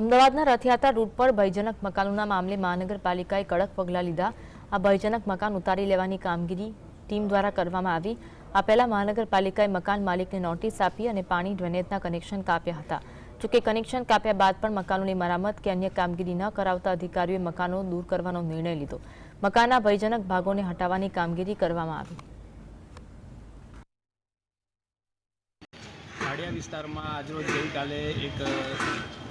અમદાવાદના રથયાત્રા રૂટ પર ભયજનક મકાનોના મામલે મહાનગરપાલિકાએ કડક પગલાં લીધા. આ ભયજનક મકાન ઉતારી લેવાની કામગીરી ટીમ દ્વારા કરવામાં આવી. આ પહેલા મહાનગરપાલિકાએ મકાન માલિકને નોટિસ આપી અને પાણી ડ્રેનેજના કનેક્શન કાપ્યા હતા. જોકે કનેક્શન કાપ્યા બાદ પણ મકાનોની મરામત કે અન્ય કામગીરી ન કરાવતા અધિકારીઓએ મકાનો દૂર કરવાનો નિર્ણય લીધો. મકાનના ભયજનક ભાગોને હટાવવાની કામગીરી કરવામાં આવી. ખાડિયા વિસ્તારમાં આજરોજ ગઈકાલે એક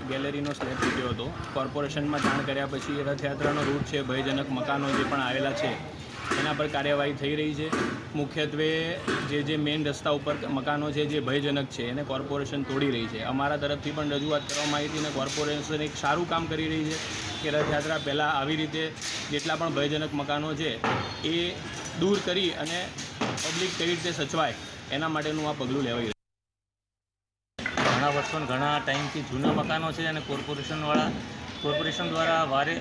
ગેલેરીનો સ્લેબ તૂટ્યો હતો. કોર્પોરેશનમાં જાણ કર્યા પછી રથયાત્રાનો રૂટ છે, ભયજનક મકાનો જે પણ આવેલા છે, એના પર કાર્યવાહી થઈ રહી છે. મુખ્યત્વે જે જે મેઇન રસ્તા ઉપર મકાનો છે, જે ભયજનક છે, એને કોર્પોરેશન તોડી રહી છે. અમારા તરફથી પણ રજૂઆત કરવામાં આવી હતી અને કોર્પોરેશન એક સારું કામ કરી રહી છે કે રથયાત્રા પહેલાં આવી રીતે જેટલા પણ ભયજનક મકાનો છે, એ દૂર કરી અને પબ્લિક કેવી રીતે સચવાય, એના માટેનું આ પગલું છે. ઘણા વર્ષો ઘણા ટાઈમથી જૂના મકાનો છે અને કોર્પોરેશનવાળા, કોર્પોરેશન દ્વારા વારે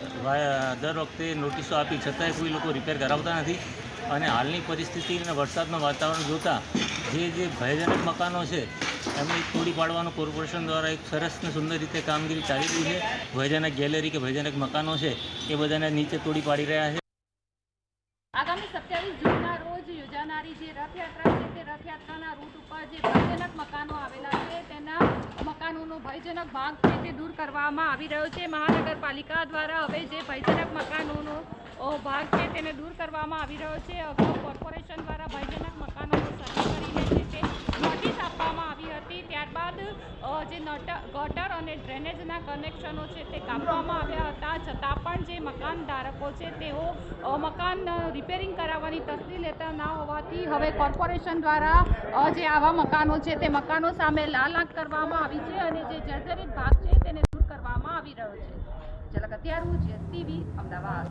દર વખતે નોટિસો આપી છતાંય કોઈ લોકો રિપેર કરાવતા નથી. અને હાલની પરિસ્થિતિ અને વરસાદનું વાતાવરણ જોતાં જે જે ભયજનક મકાનો છે, એમને તોડી પાડવાનું કોર્પોરેશન દ્વારા એક સરસ ને સુંદર રીતે કામગીરી ચાલી રહી છે. ભયજનક ગેલેરી કે ભયજનક મકાનો છે, એ બધાને નીચે તોડી પાડી રહ્યા છે. સત્યાવીસ રોજ યોજાનારી જે રથયાત્રા છે તે રથયાત્રાના રૂટ ઉપર જે ભયજનક મકાનો આવેલા છે, તેના મકાનોનો ભયજનક ભાગ છે તે દૂર કરવામાં આવી રહ્યો છે. મહાનગરપાલિકા દ્વારા હવે જે ભયજનક મકાનોનો ભાગ છે તેને દૂર કરવામાં આવી રહ્યો છે. અગાઉ કોર્પોરેશન દ્વારા ભયજનક મકાનોનો સર્વે કરીને છે તે નોટિસ આપવામાં આવી હતી ત્યારબાદ અ, જે ગટર અને ડ્રેનેજના કનેક્શનો છે તે કાપવામાં આવ્યા હતા. છતાં પણ જે મકાન ધારકો છે તેઓ મકાન રિપેરિંગ કરાવવાની તસ્દી લેતા ના હોવાથી હવે કોર્પોરેશન દ્વારા જે આવા મકાનો છે તે મકાનો સામે લાલ આંખ કરવામાં આવી છે અને જે જર્જરિત ભાગ છે તેને દૂર કરવામાં આવી રહ્યો છે. ઝલક અત્યારું જે ટીવી અમદાવાદ.